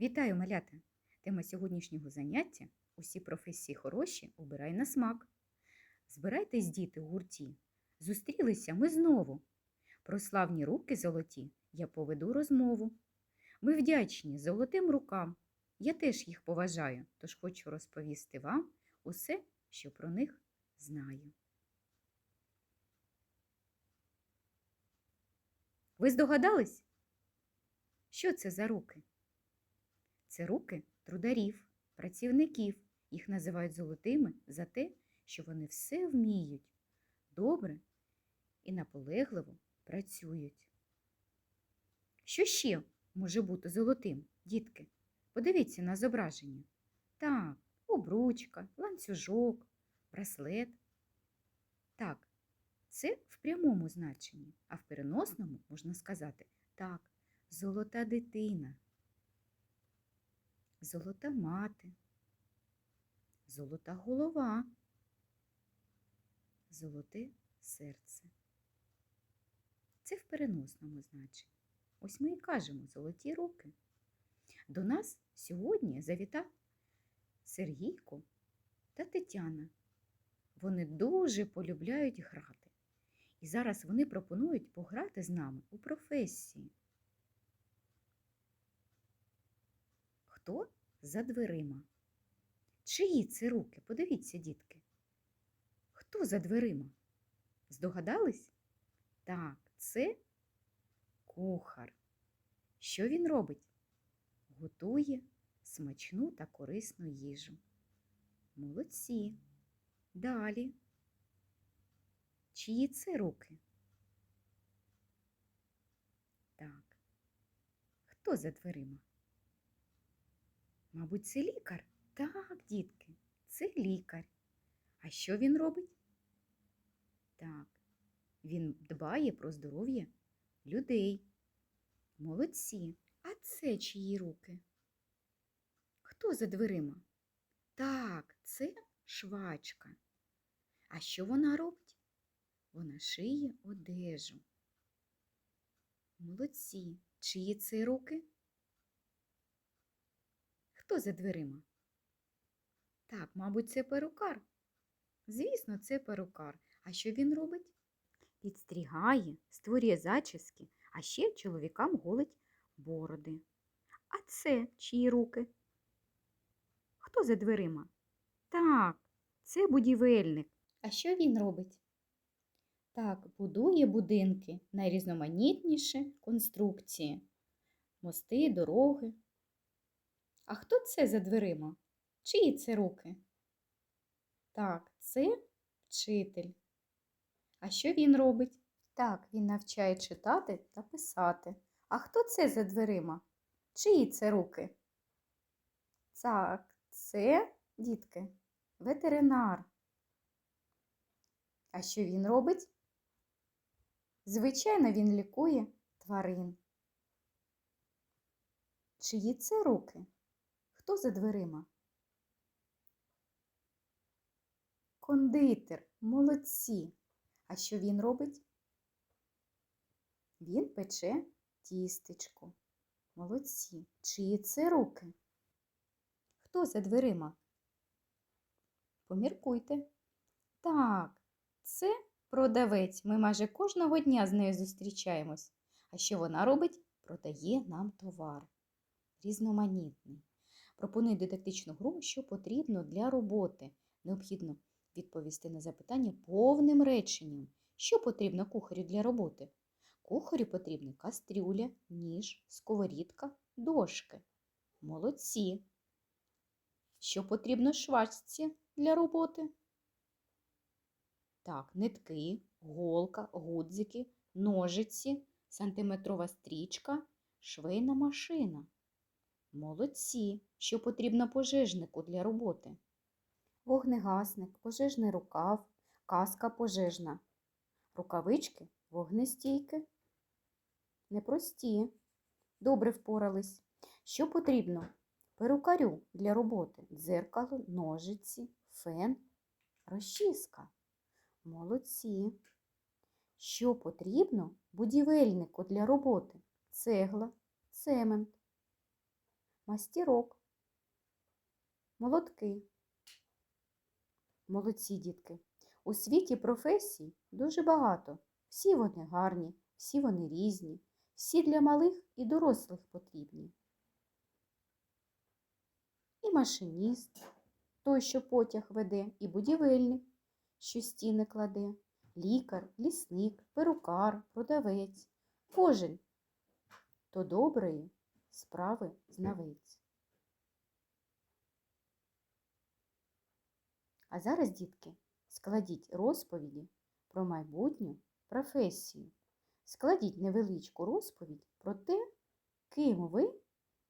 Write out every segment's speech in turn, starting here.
Вітаю, малята! Тема сьогоднішнього заняття усі професії хороші обирай на смак. Збирайтесь, діти, у гурті. Зустрілися ми знову. Про славні руки золоті я поведу розмову. Ми вдячні золотим рукам. Я теж їх поважаю, тож хочу розповісти вам усе, що про них знаю. Ви здогадались? Що це за руки? Це руки трударів, працівників. Їх називають золотими за те, що вони все вміють, добре і наполегливо працюють. Що ще може бути золотим, дітки? Подивіться на зображення. Так, обручка, ланцюжок, браслет. Так, це в прямому значенні, а в переносному можна сказати так, золота дитина золота мати, золота голова, золоте серце. Це в переносному значенні. Ось ми і кажемо золоті руки. До нас сьогодні завітав Сергійко та Тетяна. Вони дуже полюбляють грати. І зараз вони пропонують пограти з нами у професії. Хто за дверима? Чиї це руки? Подивіться, дітки. Хто за дверима? Здогадались? Так, це кухар. Що він робить? Готує смачну та корисну їжу. Молодці. Далі. Чиї це руки? Так. Хто за дверима? Мабуть, це лікар? Так, дітки, це лікар. А що він робить? Так, він дбає про здоров'я людей. Молодці. А це чиї руки? Хто за дверима? Так, це швачка. А що вона робить? Вона шиє одежу. Молодці. Чиї це руки? Хто за дверима? Так, мабуть, це перукар. Звісно, це перукар. А що він робить? Підстрігає, створює зачіски, а ще чоловікам голить бороди. А це чиї руки? Хто за дверима? Так, це будівельник. А що він робить? Так, будує будинки, найрізноманітніші конструкції, мости, дороги. А хто це за дверима? Чиї це руки? Так, це вчитель. А що він робить? Так, він навчає читати та писати. А хто це за дверима? Чиї це руки? Так, це, дітки, ветеринар. А що він робить? Звичайно, він лікує тварин. Чиї це руки? Хто за дверима? Кондитер, молодці. А що він робить? Він пече тістечко. Молодці. Чиї це руки? Хто за дверима? Поміркуйте. Так, це продавець. Ми майже кожного дня з нею зустрічаємось. А що вона робить? Продає нам товар. Різноманітний. Пропоную дидактичну гру, що потрібно для роботи. Необхідно відповісти на запитання повним реченням. Що потрібно кухарю для роботи? Кухарю потрібні кастрюля, ніж, сковорідка, дошки. Молодці. Що потрібно швачці для роботи? Так, нитки, голка, гудзики, ножиці, сантиметрова стрічка, швейна машина. Молодці, що потрібно пожежнику для роботи. Вогнегасник, пожежний рукав, каска пожежна, рукавички вогнестійки. Непрості. Добре впорались. Що потрібно? Перукарю для роботи дзеркало, ножиці, фен, розчіска. Молодці. Що потрібно будівельнику для роботи? Цегла, цемент. Мастірок. Молотки. Молодці дітки. У світі професій дуже багато. Всі вони гарні, всі вони різні, всі для малих і дорослих потрібні. І машиніст, той, що потяг веде, і будівельник, що стіни кладе, лікар, лісник, перукар, продавець. Кожен то доброї справи знавець. А зараз, дітки, складіть розповіді про майбутню професію. Складіть невеличку розповідь про те, ким ви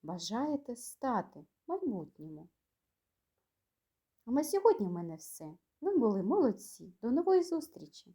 бажаєте стати майбутньому. А на сьогодні в мене все. Ви були молодці. До нової зустрічі!